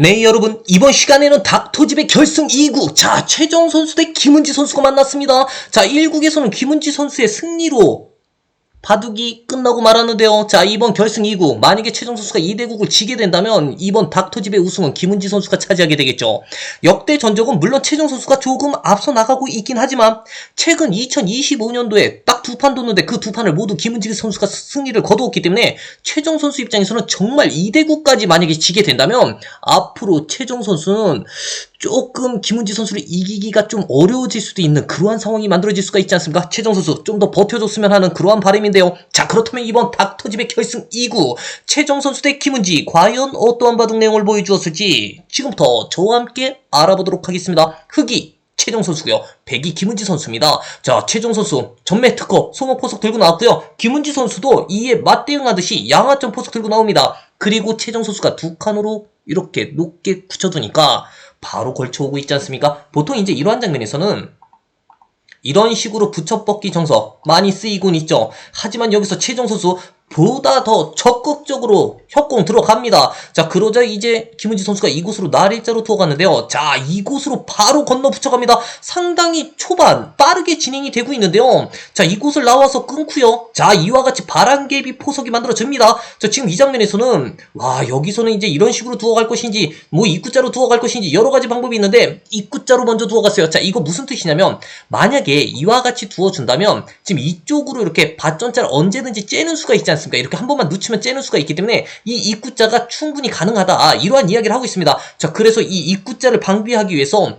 네 여러분 이번 시간에는 닥터집의 결승 2구. 자 최정 선수 대 김은지 선수가 만났습니다. 자 1국에서는 김은지 선수의 승리로 바둑이 끝나고 말았는데요. 자 이번 결승 2구. 만약에 최정 선수가 2대 국을 지게 된다면 이번 닥터집의 우승은 김은지 선수가 차지하게 되겠죠. 역대 전적은 물론 최정 선수가 조금 앞서 나가고 있긴 하지만 최근 2025년도에 딱두 판 뒀는데 그 두 판을 모두 김은지 선수가 승리를 거두었기 때문에 최정 선수 입장에서는 정말 2대9까지 만약에 지게 된다면 앞으로 최정 선수는 조금 김은지 선수를 이기기가 좀 어려워질 수도 있는 그러한 상황이 만들어질 수가 있지 않습니까? 최정 선수 좀 더 버텨줬으면 하는 그러한 바람인데요. 자 그렇다면 이번 닥터집의 결승 2구 최정 선수 대 김은지 과연 어떠한 바둑 내용을 보여주었을지 지금부터 저와 함께 알아보도록 하겠습니다. 흑이 최정 선수고요. 백이 김은지 선수입니다. 자, 최정 선수 전매 특허 소모 포석 들고 나왔고요. 김은지 선수도 이에 맞대응하듯이 양화점 포석 들고 나옵니다. 그리고 최정 선수가 두 칸으로 이렇게 높게 붙여두니까 바로 걸쳐오고 있지 않습니까? 보통 이제 이러한 장면에서는 이런 식으로 붙여뻗기 정석 많이 쓰이곤 있죠. 하지만 여기서 최정 선수 보다 더 적극적으로 협공 들어갑니다. 자, 그러자 이제 김은지 선수가 이곳으로 나일자로 투어갔는데요. 자, 이곳으로 바로 건너 붙여갑니다. 상당히 초반 빠르게 진행이 되고 있는데요. 자, 이곳을 나와서 끊고요. 자, 이와 같이 바람개비 포석이 만들어집니다. 자, 지금 이 장면에서는 와, 여기서는 이제 이런 식으로 두어갈 것인지 뭐 입구자로 두어갈 것인지 여러 가지 방법이 있는데 입구자로 먼저 두어갔어요. 자, 이거 무슨 뜻이냐면 만약에 이와 같이 두어준다면 지금 이쪽으로 이렇게 밭전자를 언제든지 째는 수가 않습니까? 이렇게 한 번만 놓치면 째는 수가 있기 때문에 이 입구자가 충분히 가능하다. 이러한 이야기를 하고 있습니다. 자, 그래서 이 입구자를 방비하기 위해서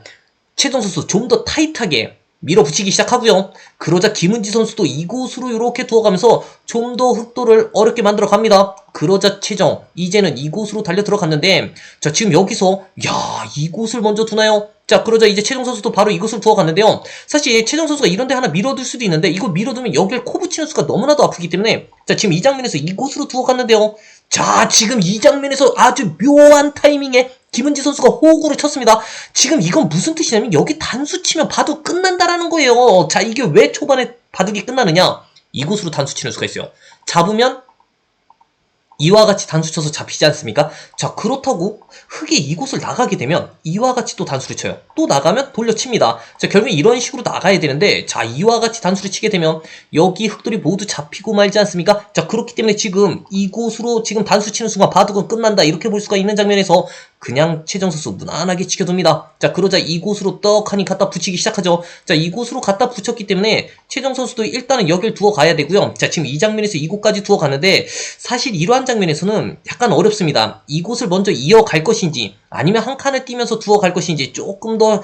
최종 선수 좀 더 타이트하게 밀어붙이기 시작하고요. 그러자 김은지 선수도 이곳으로 이렇게 두어가면서 좀 더 흑도를 어렵게 만들어 갑니다. 그러자 최정 이제는 이곳으로 달려 들어갔는데 자 지금 여기서 야 이곳을 먼저 두나요? 자 그러자 이제 최정 선수도 바로 이곳을 두어갔는데요. 사실 최정 선수가 이런데 하나 밀어둘 수도 있는데 이거 밀어두면 여길 코 붙이는 수가 너무나도 아프기 때문에 자 지금 이 장면에서 이곳으로 두어갔는데요. 자 지금 이 장면에서 아주 묘한 타이밍에 김은지 선수가 호구를 쳤습니다. 지금 이건 무슨 뜻이냐면 여기 단수 치면 바둑 끝난다라는 거예요. 자 이게 왜 초반에 바둑이 끝나느냐? 이곳으로 단수 치는 수가 있어요. 잡으면 이와 같이 단수 쳐서 잡히지 않습니까? 자 그렇다고 흑이 이곳을 나가게 되면 이와 같이 또 단수를 쳐요. 또 나가면 돌려칩니다. 자 결국 이런 식으로 나가야 되는데 자 이와 같이 단수를 치게 되면 여기 흑들이 모두 잡히고 말지 않습니까? 자 그렇기 때문에 지금 이곳으로 지금 단수 치는 순간 바둑은 끝난다 이렇게 볼 수가 있는 장면에서 그냥 최정 선수 무난하게 지켜둡니다. 자 그러자 이곳으로 떡하니 갖다 붙이기 시작하죠. 자 이곳으로 갖다 붙였기 때문에 최정 선수도 일단은 여길 두어 가야 되고요. 자 지금 이 장면에서 이곳까지 두어 가는데 사실 이러한 장면에서는 약간 어렵습니다. 이곳을 먼저 이어갈 것인지 아니면 한 칸을 뛰면서 두어 갈 것인지 조금 더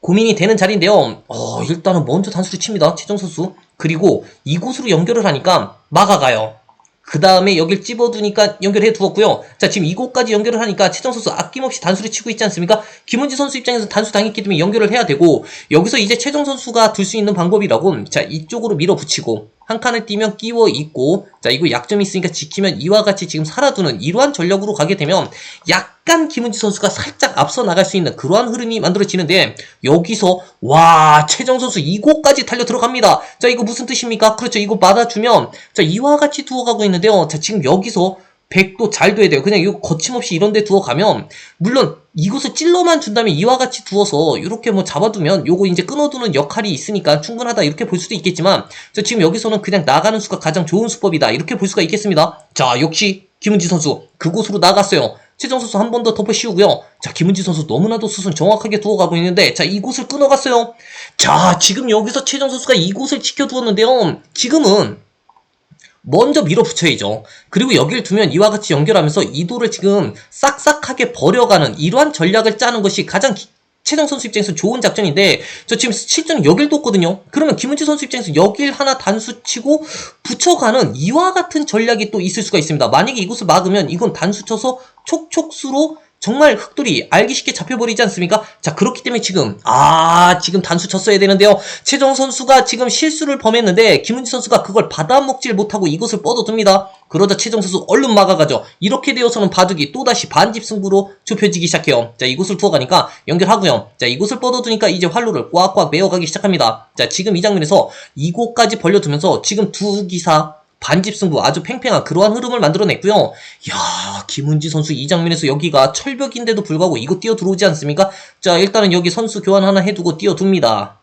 고민이 되는 자리인데요. 어, 일단은 먼저 단수를 칩니다. 최정 선수. 그리고 이곳으로 연결을 하니까 막아가요. 그 다음에 여길 찝어두니까 연결해 두었고요. 자, 지금 이곳까지 연결을 하니까 최정 선수 아낌없이 단수를 치고 있지 않습니까? 김은지 선수 입장에서 단수 당했기 때문에 연결을 해야 되고, 여기서 이제 최정 선수가 둘 수 있는 방법이라고, 자, 이쪽으로 밀어붙이고, 한 칸을 띄면 끼워 있고, 자, 이거 약점이 있으니까 지키면 이와 같이 지금 살아두는 이러한 전력으로 가게 되면, 약간 김은지 선수가 살짝 앞서 나갈 수 있는 그러한 흐름이 만들어지는데, 여기서, 와, 최정 선수 이곳까지 달려 들어갑니다. 자, 이거 무슨 뜻입니까? 그렇죠. 이거 받아주면, 자, 이와 같이 두어가고 있는데요. 자, 지금 여기서, 100도 잘 둬야 돼요. 그냥 이거 거침없이 이런 데 두어 가면, 물론 이곳을 찔러만 준다면 이와 같이 두어서 이렇게 뭐 잡아두면 요거 이제 끊어두는 역할이 있으니까 충분하다 이렇게 볼 수도 있겠지만, 자, 지금 여기서는 그냥 나가는 수가 가장 좋은 수법이다. 이렇게 볼 수가 있겠습니다. 자, 역시 김은지 선수 그곳으로 나갔어요. 최정 선수 한 번 더 덮어 씌우고요. 자, 김은지 선수 너무나도 수순 정확하게 두어가고 있는데, 자, 이곳을 끊어갔어요. 자, 지금 여기서 최정 선수가 이곳을 지켜두었는데요. 지금은 먼저 밀어붙여야죠. 그리고 여기를 두면 이와 같이 연결하면서 이도를 지금 싹싹하게 버려가는 이러한 전략을 짜는 것이 가장 기- 최정 선수 입장에서 좋은 작전인데 저 지금 실전 여길 뒀거든요. 그러면 김은지 선수 입장에서 여길 하나 단수 치고 붙여가는 이와 같은 전략이 또 있을 수가 있습니다. 만약에 이곳을 막으면 이건 단수 쳐서 촉촉수로 정말 흑돌이 알기 쉽게 잡혀버리지 않습니까? 자 그렇기 때문에 지금 아 지금 단수 쳤어야 되는데요. 최정 선수가 지금 실수를 범했는데 김은지 선수가 그걸 받아먹질 못하고 이것을 뻗어둡니다. 그러자 최정 선수 얼른 막아가죠. 이렇게 되어서는 바둑이 또다시 반집 승부로 좁혀지기 시작해요. 자 이곳을 투어가니까 연결하고요. 자 이곳을 뻗어두니까 이제 활로를 꽉꽉 메어가기 시작합니다. 자 지금 이 장면에서 이곳까지 벌려두면서 지금 두 기사 반집 승부 아주 팽팽한 그러한 흐름을 만들어냈고요. 야 김은지 선수 이 장면에서 여기가 철벽인데도 불구하고 이거 뛰어 들어오지 않습니까? 자 일단은 여기 선수 교환 하나 해두고 뛰어둡니다.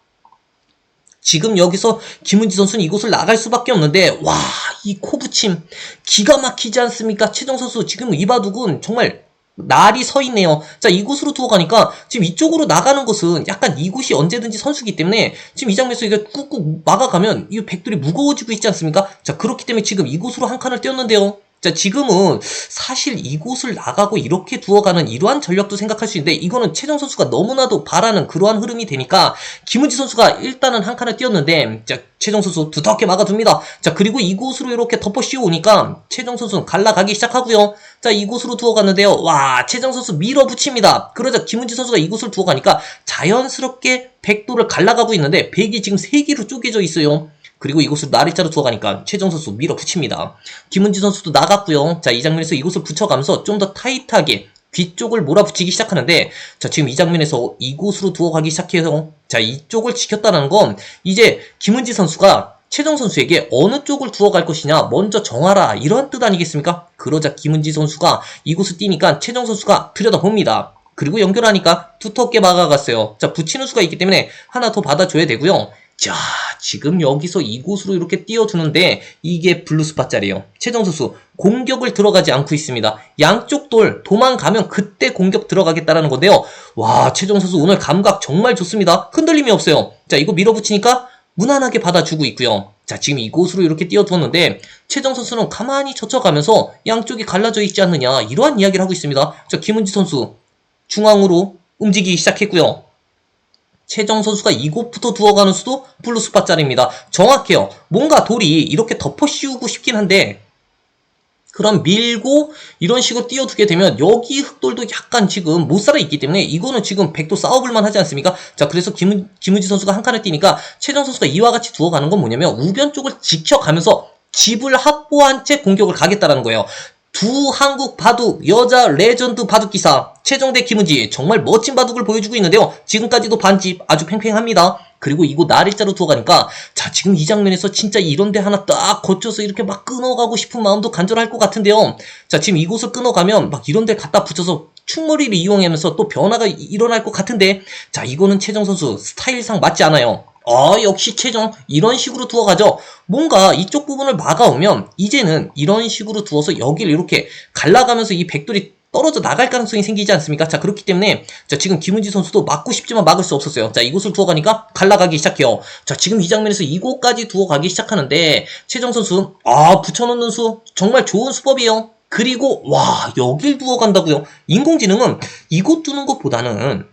지금 여기서 김은지 선수는 이곳을 나갈 수밖에 없는데 와 이 코붙임 기가 막히지 않습니까? 최정 선수 지금 이 바둑은 정말 날이 서 있네요. 자 이곳으로 두어 가니까 지금 이쪽으로 나가는 것은 약간 이곳이 언제든지 선수기 때문에 지금 이 장면에서 이게 꾹꾹 막아가면 이 백돌이 무거워지고 있지 않습니까? 자 그렇기 때문에 지금 이곳으로 한 칸을 띄었는데요. 자, 지금은 사실 이곳을 나가고 이렇게 두어가는 이러한 전략도 생각할 수 있는데 이거는 최정 선수가 너무나도 바라는 그러한 흐름이 되니까 김은지 선수가 일단은 한 칸을 띄었는데 자, 최정 선수 두텁게 막아둡니다. 자, 그리고 이곳으로 이렇게 덮어 씌워오니까 최정 선수는 갈라가기 시작하고요. 자, 이곳으로 두어갔는데요. 와, 최정 선수 밀어붙입니다. 그러자 김은지 선수가 이곳을 두어가니까 자연스럽게 백도를 갈라가고 있는데 백이 지금 세 개로 쪼개져 있어요. 그리고 이곳을 나리자로 두어가니까 최정 선수 밀어붙입니다. 김은지 선수도 나갔고요. 자, 이 장면에서 이곳을 붙여가면서 좀 더 타이트하게 뒤쪽을 몰아붙이기 시작하는데 자, 지금 이 장면에서 이곳으로 두어가기 시작해서 자, 이쪽을 지켰다는 건 이제 김은지 선수가 최정 선수에게 어느 쪽을 두어갈 것이냐 먼저 정하라 이런 뜻 아니겠습니까? 그러자 김은지 선수가 이곳을 뛰니까 최정 선수가 들여다봅니다. 그리고 연결하니까 두텁게 막아갔어요. 자, 붙이는 수가 있기 때문에 하나 더 받아줘야 되고요. 자, 지금 여기서 이곳으로 이렇게 띄워주는데 이게 블루스팟짜리예요. 최정 선수 공격을 들어가지 않고 있습니다. 양쪽 돌 도망가면 그때 공격 들어가겠다라는 건데요. 와, 최정 선수 오늘 감각 정말 좋습니다. 흔들림이 없어요. 자, 이거 밀어붙이니까 무난하게 받아주고 있고요. 자, 지금 이곳으로 이렇게 띄워두었는데 최정 선수는 가만히 젖혀가면서 양쪽이 갈라져 있지 않느냐 이러한 이야기를 하고 있습니다. 자, 김은지 선수 중앙으로 움직이기 시작했고요. 최정 선수가 이곳부터 두어가는 수도 블루스팟짜리입니다. 정확해요. 뭔가 돌이 이렇게 덮어 씌우고 싶긴 한데 그럼 밀고 이런 식으로 띄워두게 되면 여기 흑돌도 약간 지금 못 살아 있기 때문에 이거는 지금 백도 싸워볼만 하지 않습니까? 자 그래서 김은, 김은지 선수가 한 칸을 뛰니까 최정 선수가 이와 같이 두어가는 건 뭐냐면 우변 쪽을 지켜가면서 집을 확보한 채 공격을 가겠다라는 거예요. 두 한국 바둑 여자 레전드 바둑 기사 최정대 김은지 정말 멋진 바둑을 보여주고 있는데요. 지금까지도 반집 아주 팽팽합니다. 그리고 이곳 나일자로 두어가니까 자 지금 이 장면에서 진짜 이런 데 하나 딱 거쳐서 이렇게 막 끊어가고 싶은 마음도 간절할 것 같은데요. 자 지금 이곳을 끊어가면 막 이런 데 갖다 붙여서 충머리를 이용하면서 또 변화가 이- 일어날 것 같은데 자 이거는 최정 선수 스타일상 맞지 않아요. 아 역시 최정 이런 식으로 두어가죠. 뭔가 이쪽 부분을 막아오면 이제는 이런 식으로 두어서 여기를 이렇게 갈라가면서 이 백돌이 떨어져 나갈 가능성이 생기지 않습니까? 자 그렇기 때문에 자 지금 김은지 선수도 막고 싶지만 막을 수 없었어요. 자 이곳을 두어가니까 갈라가기 시작해요. 자 지금 이 장면에서 이곳까지 두어가기 시작하는데 최정 선수 아 붙여놓는 수 정말 좋은 수법이에요. 그리고 와 여길 두어간다고요. 인공지능은 이곳 두는 것보다는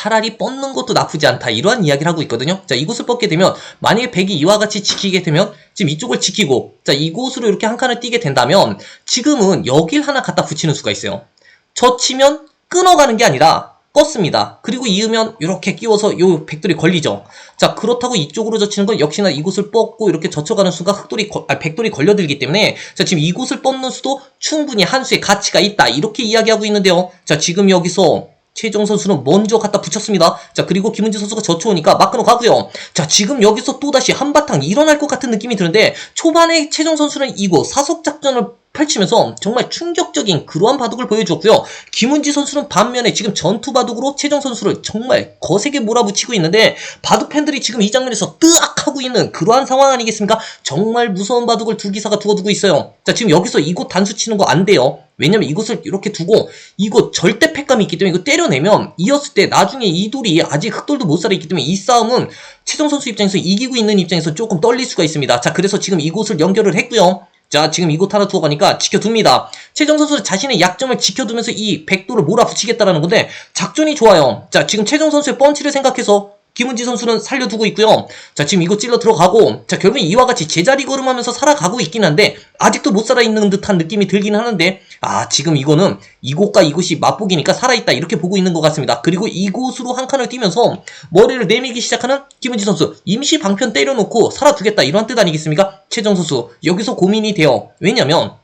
차라리 뻗는 것도 나쁘지 않다. 이러한 이야기를 하고 있거든요. 자 이곳을 뻗게 되면 만약에 백이 이와 같이 지키게 되면 지금 이쪽을 지키고 자 이곳으로 이렇게 한 칸을 띄게 된다면 지금은 여길 하나 갖다 붙이는 수가 있어요. 젖히면 끊어가는 게 아니라 껐습니다. 그리고 이으면 이렇게 끼워서 요 백돌이 걸리죠. 자 그렇다고 이쪽으로 젖히는 건 역시나 이곳을 뻗고 이렇게 젖혀가는 순간 흑돌이 거- 아, 백돌이 걸려들기 때문에 자 지금 이곳을 뻗는 수도 충분히 한 수의 가치가 있다. 이렇게 이야기하고 있는데요. 자 지금 여기서 최종 선수는 먼저 갖다 붙였습니다. 자, 그리고 김은지 선수가 젖혀오니까 막 끊어가고요. 자, 지금 여기서 또다시 한바탕 일어날 것 같은 느낌이 드는데, 초반에 최종 선수는 이곳 사석 작전을 펼치면서 정말 충격적인 그러한 바둑을 보여주었고요. 김은지 선수는 반면에 지금 전투 바둑으로 최종 선수를 정말 거세게 몰아붙이고 있는데, 바둑 팬들이 지금 이 장면에서 뜨악 하고 있는 그러한 상황 아니겠습니까? 정말 무서운 바둑을 두 기사가 두어두고 있어요. 자, 지금 여기서 이곳 단수 치는 거 안 돼요. 왜냐면 이곳을 이렇게 두고 이곳 절대 패감이 있기 때문에 이거 때려내면 이었을 때 나중에 이 돌이 아직 흑돌도 못 살아 있기 때문에 이 싸움은 최정 선수 입장에서 이기고 있는 입장에서 조금 떨릴 수가 있습니다. 자 그래서 지금 이곳을 연결을 했고요. 자 지금 이곳 하나 두어 가니까 지켜둡니다. 최정 선수 자신의 약점을 지켜두면서 이 백도를 몰아붙이겠다라는 건데 작전이 좋아요. 자 지금 최정 선수의 펀치를 생각해서 김은지 선수는 살려두고 있고요. 자, 지금 이거 찔러 들어가고, 자, 결국 이와 같이 제자리 걸음하면서 살아가고 있긴 한데, 아직도 못 살아있는 듯한 느낌이 들긴 하는데, 아, 지금 이거는 이곳과 이곳이 맛보기니까 살아있다, 이렇게 보고 있는 것 같습니다. 그리고 이곳으로 한 칸을 뛰면서 머리를 내밀기 시작하는 김은지 선수, 임시 방편 때려놓고 살아두겠다, 이런 뜻 아니겠습니까? 최정 선수, 여기서 고민이 돼요. 왜냐면,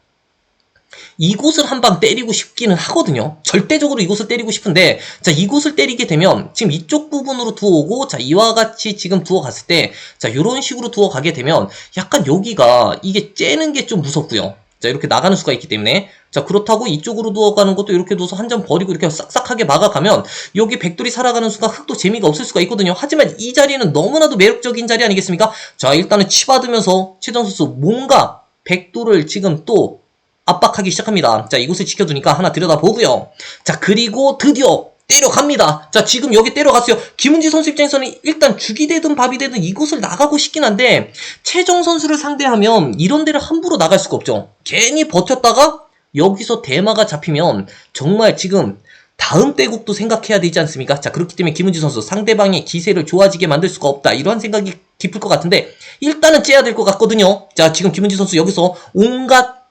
이곳을 한 방 때리고 싶기는 하거든요. 절대적으로 이곳을 때리고 싶은데, 자, 이곳을 때리게 되면, 지금 이쪽 부분으로 두어오고, 자, 이와 같이 지금 두어갔을 때, 자, 요런 식으로 두어가게 되면, 약간 여기가, 이게 째는 게 좀 무섭고요. 자, 이렇게 나가는 수가 있기 때문에. 자, 그렇다고 이쪽으로 두어가는 것도 이렇게 둬서 한 점 버리고 이렇게 싹싹하게 막아가면, 여기 백돌이 살아가는 순간 흙도 재미가 없을 수가 있거든요. 하지만 이 자리는 너무나도 매력적인 자리 아니겠습니까? 자, 일단은 치받으면서, 최정 선수 뭔가, 백돌을 지금 또, 압박하기 시작합니다. 자, 이곳을 지켜두니까 하나 들여다보고요. 자, 그리고 드디어 때려갑니다. 자, 지금 여기 때려갔어요. 김은지 선수 입장에서는 일단 죽이 되든 밥이 되든 이곳을 나가고 싶긴 한데, 최정 선수를 상대하면 이런 데를 함부로 나갈 수가 없죠. 괜히 버텼다가 여기서 대마가 잡히면 정말 지금 다음 대국도 생각해야 되지 않습니까? 자, 그렇기 때문에 김은지 선수 상대방의 기세를 좋아지게 만들 수가 없다. 이러한 생각이 깊을 것 같은데, 일단은 째야 될 것 같거든요. 자, 지금 김은지 선수 여기서 온갖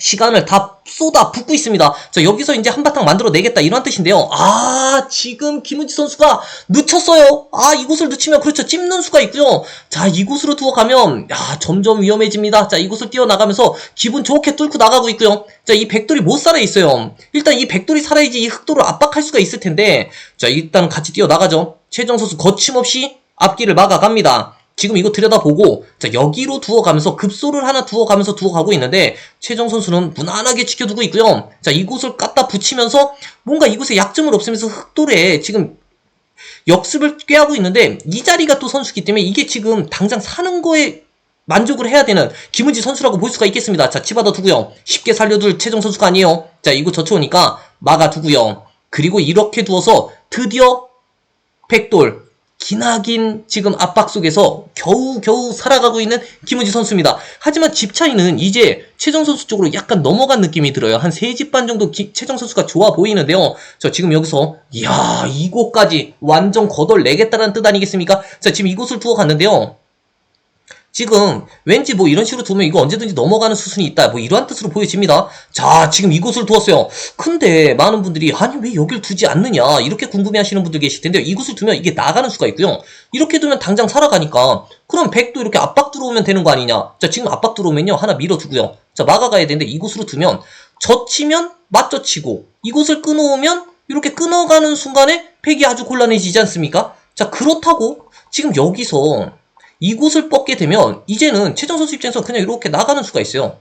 시간을 다 쏟아 붓고 있습니다. 자, 여기서 이제 한바탕 만들어내겠다 이런 뜻인데요. 아, 지금 김은지 선수가 늦췄어요. 아, 이곳을 늦추면 그렇죠. 찝는 수가 있고요. 자, 이곳으로 두어 가면 야, 점점 위험해집니다. 자, 이곳을 뛰어나가면서 기분 좋게 뚫고 나가고 있고요. 자, 이 백돌이 못 살아 있어요. 일단 이 백돌이 살아야지 이 흑돌을 압박할 수가 있을 텐데. 자, 일단 같이 뛰어나가죠. 최정 선수 거침없이 앞길을 막아갑니다. 지금 이거 들여다보고 자 여기로 두어가면서 급소를 하나 두어가면서 두어가고 있는데 최정 선수는 무난하게 지켜두고 있고요. 자 이곳을 갖다 붙이면서 뭔가 이곳에 약점을 없애면서 흑돌에 지금 역습을 꾀하고 있는데 이 자리가 또 선수기 때문에 이게 지금 당장 사는 거에 만족을 해야 되는 김은지 선수라고 볼 수가 있겠습니다. 자 치받아 두고요. 쉽게 살려둘 최정 선수가 아니에요. 자 이거 저쳐오니까 막아 두고요. 그리고 이렇게 두어서 드디어 백돌 기나긴 지금 압박 속에서 겨우겨우 살아가고 있는 김우지 선수입니다. 하지만 집 차이는 이제 최정 선수 쪽으로 약간 넘어간 느낌이 들어요. 한세집반 정도 기- 최정 선수가 좋아 보이는데요. 저 지금 여기서 이야 이곳까지 완전 거덜내겠다는 뜻 아니겠습니까? 자 지금 이곳을 두어 갔는데요. 지금 왠지 뭐 이런 식으로 두면 이거 언제든지 넘어가는 수순이 있다. 뭐 이러한 뜻으로 보여집니다. 자 지금 이곳을 두었어요. 근데 많은 분들이 아니 왜 여길 두지 않느냐? 이렇게 궁금해 하시는 분들 계실 텐데 이곳을 두면 이게 나가는 수가 있고요. 이렇게 두면 당장 살아가니까 그럼 백도 이렇게 압박 들어오면 되는 거 아니냐? 자 지금 압박 들어오면요. 하나 밀어두고요. 자 막아가야 되는데 이곳으로 두면 젖히면 맞젖히고 이곳을 끊어오면 이렇게 끊어가는 순간에 팩이 아주 곤란해지지 않습니까? 자 그렇다고 지금 여기서 이곳을 뻗게 되면 이제는 최정 선수 입장에서 그냥 이렇게 나가는 수가 있어요.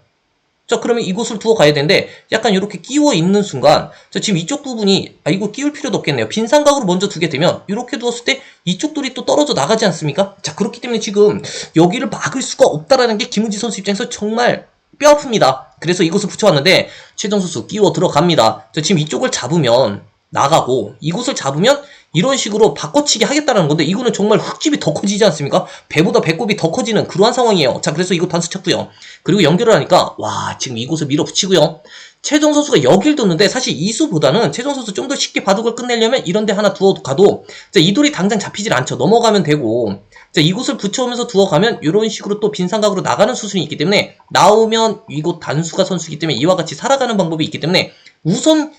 자 그러면 이곳을 두어 가야 되는데 약간 이렇게 끼워 있는 순간 자 지금 이쪽 부분이 아 이거 끼울 필요도 없겠네요. 빈 삼각으로 먼저 두게 되면 이렇게 두었을 때 이쪽 돌이 또 떨어져 나가지 않습니까? 자 그렇기 때문에 지금 여기를 막을 수가 없다라는 게 김은지 선수 입장에서 정말 뼈 아픕니다. 그래서 이곳을 붙여왔는데 최정 선수 끼워 들어갑니다. 자 지금 이쪽을 잡으면 나가고 이곳을 잡으면 이런 식으로 바꿔치기 하겠다는 건데 이거는 정말 흙집이 더 커지지 않습니까? 배보다 배꼽이 더 커지는 그러한 상황이에요. 자 그래서 이거 단수 쳤고요. 그리고 연결을 하니까 와 지금 이곳을 밀어붙이고요. 최정 선수가 여길 뒀는데 사실 이수보다는 최정 선수 좀 더 쉽게 바둑을 끝내려면 이런 데 하나 두어 가도 자, 이 돌이 당장 잡히질 않죠. 넘어가면 되고 자, 이곳을 붙여오면서 두어 가면 이런 식으로 또빈 삼각으로 나가는 수순이 있기 때문에 나오면 이곳 단수가 선수이기 때문에 이와 같이 살아가는 방법이 있기 때문에 우선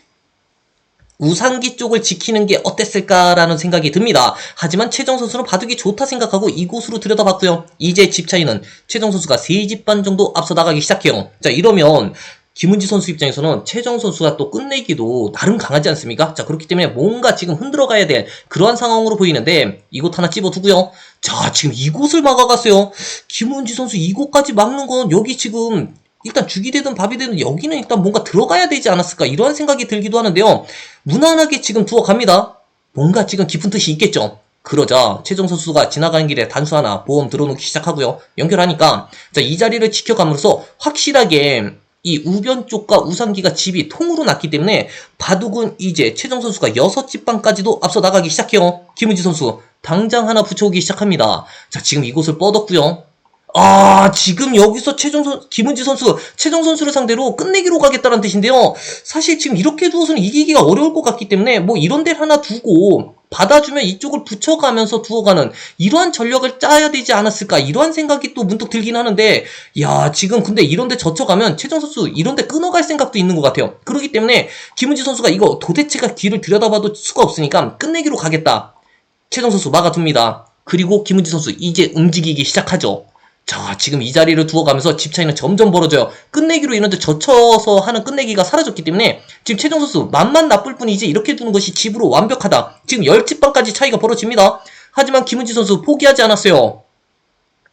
우상기 쪽을 지키는 게 어땠을까라는 생각이 듭니다. 하지만 최정 선수는 바둑이 좋다 생각하고 이곳으로 들여다봤고요. 이제 집 차이는 최정 선수가 3집 반 정도 앞서 나가기 시작해요. 자 이러면 김은지 선수 입장에서는 최정 선수가 또 끝내기도 나름 강하지 않습니까? 자 그렇기 때문에 뭔가 지금 흔들어 가야 될 그러한 상황으로 보이는데 이곳 하나 찝어두고요. 자 지금 이곳을 막아갔어요. 김은지 선수 이곳까지 막는 건 여기 지금 일단 죽이 되든 밥이 되든 여기는 일단 뭔가 들어가야 되지 않았을까 이러한 생각이 들기도 하는데요. 무난하게 지금 두어 갑니다. 뭔가 지금 깊은 뜻이 있겠죠. 그러자 최정 선수가 지나가는 길에 단수 하나 보험 들어놓기 시작하고요. 연결하니까 자, 이 자리를 지켜감으로써 확실하게 이 우변 쪽과 우상기가 집이 통으로 났기 때문에 바둑은 이제 최정 선수가 여섯 집방까지도 앞서 나가기 시작해요. 김은지 선수 당장 하나 붙여오기 시작합니다. 자 지금 이곳을 뻗었고요. 아, 지금 여기서 최종 선, 김은지 선수, 최종 선수를 상대로 끝내기로 가겠다는 뜻인데요. 사실 지금 이렇게 두어서는 이기기가 어려울 것 같기 때문에 뭐 이런 데를 하나 두고 받아주면 이쪽을 붙여가면서 두어가는 이러한 전력을 짜야 되지 않았을까? 이러한 생각이 또 문득 들긴 하는데 야 지금 근데 이런데 젖혀가면 최정 선수 이런데 끊어갈 생각도 있는 것 같아요. 그렇기 때문에 김은지 선수가 이거 도대체가 뒤를 들여다봐도 수가 없으니까 끝내기로 가겠다. 최정 선수 막아둡니다. 그리고 김은지 선수 이제 움직이기 시작하죠 자, 지금 이 자리를 두어가면서 집 차이는 점점 벌어져요. 끝내기로 이런데 젖혀서 하는 끝내기가 사라졌기 때문에 지금 최정 선수 맛만 나쁠 뿐이지 이렇게 두는 것이 집으로 완벽하다. 지금 10집방까지 차이가 벌어집니다. 하지만 김은지 선수 포기하지 않았어요.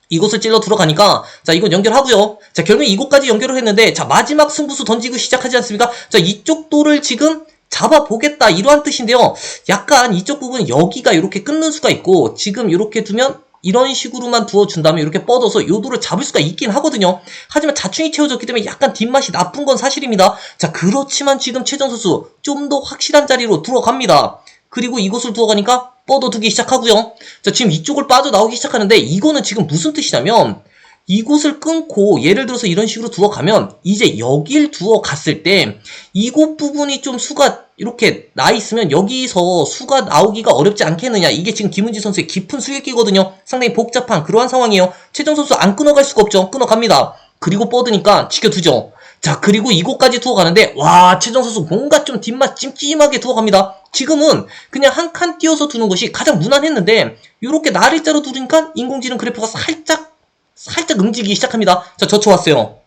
이곳을 찔러 들어가니까 자 이건 연결하고요. 자 결국 이곳까지 연결을 했는데 자 마지막 승부수 던지고 시작하지 않습니까? 자 이쪽 돌을 지금 잡아보겠다 이러한 뜻인데요. 약간 이쪽 부분 여기가 이렇게 끊는 수가 있고 지금 이렇게 두면 이런 식으로만 두어준 다음에 이렇게 뻗어서 요 돌을 잡을 수가 있긴 하거든요. 하지만 자충이 채워졌기 때문에 약간 뒷맛이 나쁜 건 사실입니다. 자 그렇지만 지금 최정 선수 좀 더 확실한 자리로 들어갑니다. 그리고 이곳을 두어가니까 뻗어두기 시작하고요. 자, 지금 이쪽을 빠져나오기 시작하는데 이거는 지금 무슨 뜻이냐면 이곳을 끊고 예를 들어서 이런 식으로 두어 가면 이제 여길 두어 갔을 때 이곳 부분이 좀 수가 이렇게 나 있으면 여기서 수가 나오기가 어렵지 않겠느냐. 이게 지금 김은지 선수의 깊은 수익기거든요. 상당히 복잡한 그러한 상황이에요. 최정 선수 안 끊어갈 수가 없죠. 끊어갑니다. 그리고 뻗으니까 지켜두죠. 자 그리고 이곳까지 두어 가는데 와 최정 선수 뭔가 좀 뒷맛 찜찜하게 두어 갑니다. 지금은 그냥 한 칸 띄어서 두는 것이 가장 무난했는데 이렇게 나를 자로 두니까 인공지능 그래프가 살짝 살짝 움직이기 시작합니다 자 젖혀 왔어요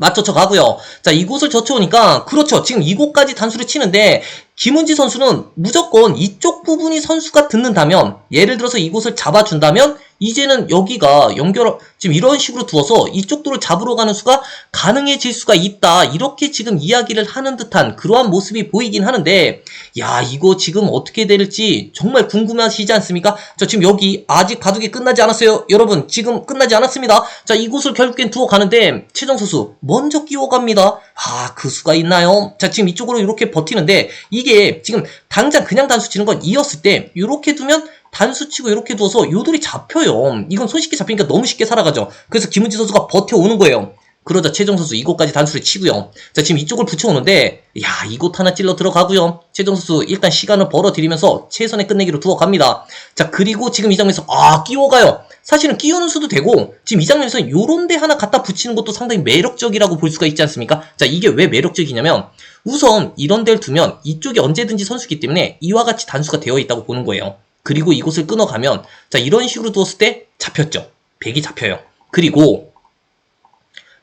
맞춰쳐 가고요. 자, 이곳을 젖혀오니까, 그렇죠. 지금 이곳까지 단수를 치는데, 김은지 선수는 무조건 이쪽 부분이 선수가 듣는다면, 예를 들어서 이곳을 잡아준다면, 이제는 여기가 연결, 지금 이런 식으로 두어서 이쪽 돌을 잡으러 가는 수가 가능해질 수가 있다. 이렇게 지금 이야기를 하는 듯한 그러한 모습이 보이긴 하는데, 야, 이거 지금 어떻게 될지 정말 궁금하시지 않습니까? 자, 지금 여기 아직 바둑이 끝나지 않았어요. 여러분, 지금 끝나지 않았습니다. 자, 이곳을 결국엔 두어 가는데, 최정 선수, 먼저 끼워갑니다. 아, 그 수가 있나요? 자, 지금 이쪽으로 이렇게 버티는데, 이게 지금 당장 그냥 단수 치는 건 이었을 때, 이렇게 두면 단수 치고 이렇게 두어서 요돌이 잡혀요. 이건 손쉽게 잡히니까 너무 쉽게 살아가죠. 그래서 김은지 선수가 버텨오는 거예요. 그러자 최정 선수 이곳까지 단수를 치고요. 자 지금 이쪽을 붙여오는데 야 이곳 하나 찔러 들어가고요. 최정 선수 일단 시간을 벌어들이면서 최선의 끝내기로 두어갑니다. 자 그리고 지금 이 장면에서 아 끼워가요. 사실은 끼우는 수도 되고 지금 이 장면에서 요런 데 하나 갖다 붙이는 것도 상당히 매력적이라고 볼 수가 있지 않습니까? 자 이게 왜 매력적이냐면 우선 이런 데를 두면 이쪽이 언제든지 선수기 때문에 이와 같이 단수가 되어 있다고 보는 거예요. 그리고 이곳을 끊어가면 자 이런 식으로 두었을 때 잡혔죠. 백이 잡혀요. 그리고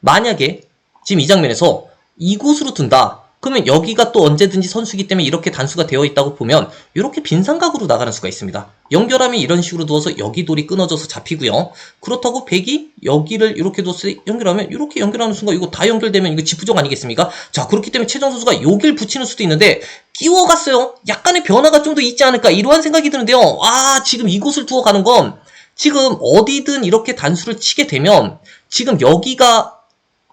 만약에 지금 이 장면에서 이곳으로 둔다. 그러면 여기가 또 언제든지 선수기 때문에 이렇게 단수가 되어 있다고 보면 이렇게 빈상각으로 나가는 수가 있습니다. 연결하면 이런 식으로 두어서 여기 돌이 끊어져서 잡히고요. 그렇다고 백이 여기를 이렇게 두어서 연결하면 이렇게 연결하는 순간 이거 다 연결되면 이거 지부정 아니겠습니까? 자 그렇기 때문에 최정 선수가 여길 붙이는 수도 있는데 끼워갔어요. 약간의 변화가 좀 더 있지 않을까 이러한 생각이 드는데요. 아 지금 이곳을 두어 가는 건 지금 어디든 이렇게 단수를 치게 되면 지금 여기가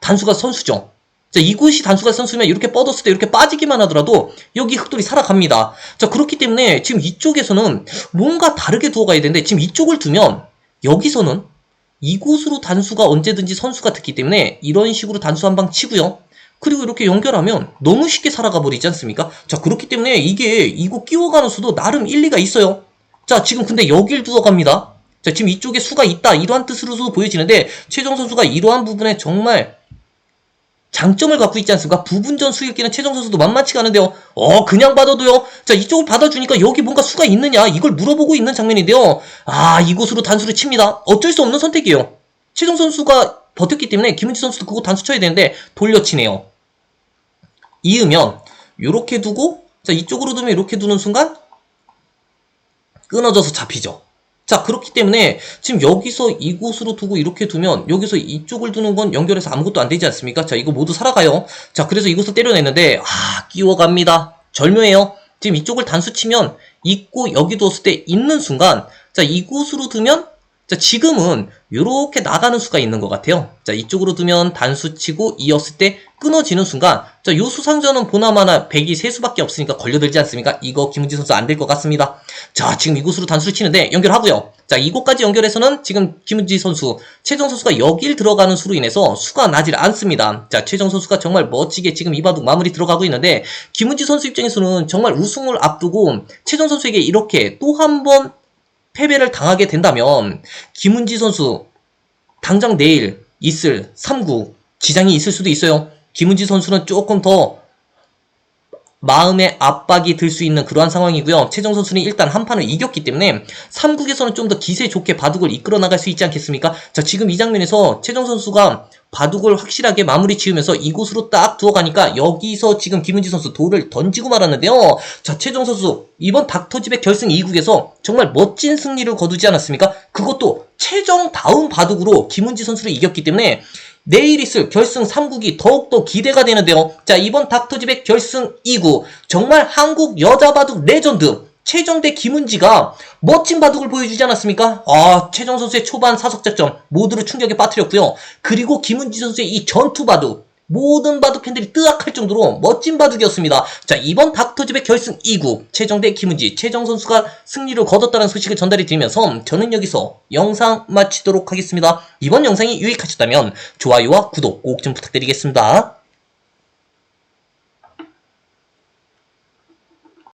단수가 선수죠. 자, 이곳이 단수가 선수면 이렇게 뻗었을 때 이렇게 빠지기만 하더라도 여기 흑돌이 살아갑니다. 자, 그렇기 때문에 지금 이쪽에서는 뭔가 다르게 두어가야 되는데 지금 이쪽을 두면 여기서는 이곳으로 단수가 언제든지 선수가 듣기 때문에 이런 식으로 단수 한 방 치고요. 그리고 이렇게 연결하면 너무 쉽게 살아가 버리지 않습니까? 자, 그렇기 때문에 이게 이거 끼워가는 수도 나름 일리가 있어요. 자, 지금 근데 여길 두어갑니다. 자, 지금 이쪽에 수가 있다. 이러한 뜻으로도 보여지는데 최정 선수가 이러한 부분에 정말 장점을 갖고 있지 않습니까? 부분전 수익기는 최정 선수도 만만치가 않은데요. 어, 그냥 받아도요. 자, 이쪽을 받아주니까 여기 뭔가 수가 있느냐 이걸 물어보고 있는 장면인데요. 아, 이곳으로 단수를 칩니다. 어쩔 수 없는 선택이에요. 최정 선수가 버텼기 때문에 김은지 선수도 그거 단수 쳐야 되는데 돌려치네요. 이으면 이렇게 두고 자 이쪽으로 두면 이렇게 두는 순간 끊어져서 잡히죠. 자 그렇기 때문에 지금 여기서 이곳으로 두고 이렇게 두면 여기서 이쪽을 두는 건 연결해서 아무것도 안 되지 않습니까? 자 이거 모두 살아가요. 자 그래서 이곳을 때려냈는데 아 끼워갑니다. 절묘해요. 지금 이쪽을 단수 치면 있고 여기 두었을 때 있는 순간 자 이곳으로 두면 자 지금은 이렇게 나가는 수가 있는 것 같아요. 자 이쪽으로 두면 단수 치고 이었을 때 끊어지는 순간 자 요 수상전은 보나마나 100이 세 수밖에 없으니까 걸려들지 않습니까? 이거 김은지 선수 안 될 것 같습니다. 자 지금 이곳으로 단수를 치는데 연결하고요. 자 이곳까지 연결해서는 지금 김은지 선수 최정 선수가 여길 들어가는 수로 인해서 수가 나질 않습니다. 자 최정 선수가 정말 멋지게 지금 이 바둑 마무리 들어가고 있는데 김은지 선수 입장에서는 정말 우승을 앞두고 최정 선수에게 이렇게 또 한 번 패배를 당하게 된다면 김은지 선수 당장 내일 있을 3구 지장이 있을 수도 있어요. 김은지 선수는 조금 더 마음의 압박이 들 수 있는 그러한 상황이고요. 최정 선수는 일단 한 판을 이겼기 때문에 3국에서는 좀 더 기세 좋게 바둑을 이끌어 나갈 수 있지 않겠습니까? 자, 지금 이 장면에서 최정 선수가 바둑을 확실하게 마무리 지으면서 이곳으로 딱 두어가니까 여기서 지금 김은지 선수 돌을 던지고 말았는데요. 자, 최정 선수 이번 닥터집의 결승 2국에서 정말 멋진 승리를 거두지 않았습니까? 그것도 최정다운 바둑으로 김은지 선수를 이겼기 때문에 내일 있을 결승 3국이 더욱더 기대가 되는데요. 자, 이번 닥터집의 결승 2국 정말 한국 여자 바둑 레전드 최정 대 김은지가 멋진 바둑을 보여주지 않았습니까? 아, 최정 선수의 초반 사석 작전 모두를 충격에 빠뜨렸고요. 그리고 김은지 선수의 이 전투 바둑 모든 바둑 팬들이 뜨악할 정도로 멋진 바둑이었습니다. 자, 이번 닥터집의 결승 2국 최정 대 김은지 최정 선수가 승리를 거뒀다는 소식을 전달해 드리면서 저는 여기서 영상 마치도록 하겠습니다. 이번 영상이 유익하셨다면 좋아요와 구독 꼭 좀 부탁드리겠습니다.